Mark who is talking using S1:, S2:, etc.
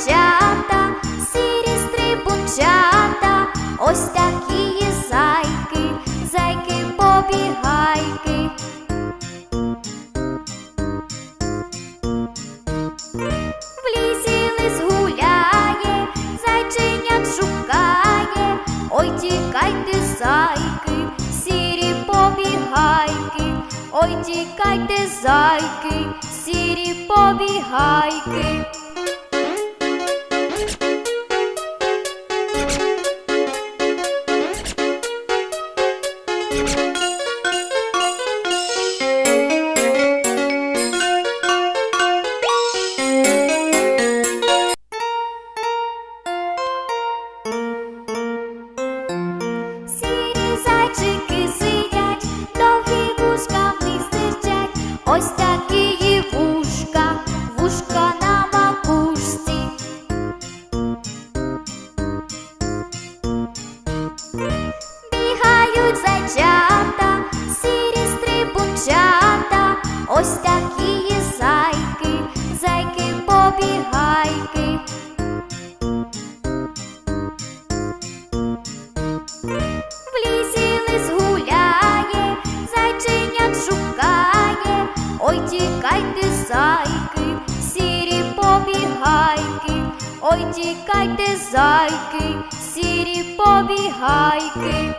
S1: зайчата, сірі стрибунчата, ось такі є зайки, зайки побігайки. В лісі гуляє, зайченят шукає, ой тікайте, зайки, сірі побігайки, ой тікайте, зайки, сірі побігайки. Такі вушка, вушка на макушці. Бігають зайчата, сірі стрибунчата, ось такі є зайки, зайки побігайки. Ой тікайте, зайки, сірі побігайки.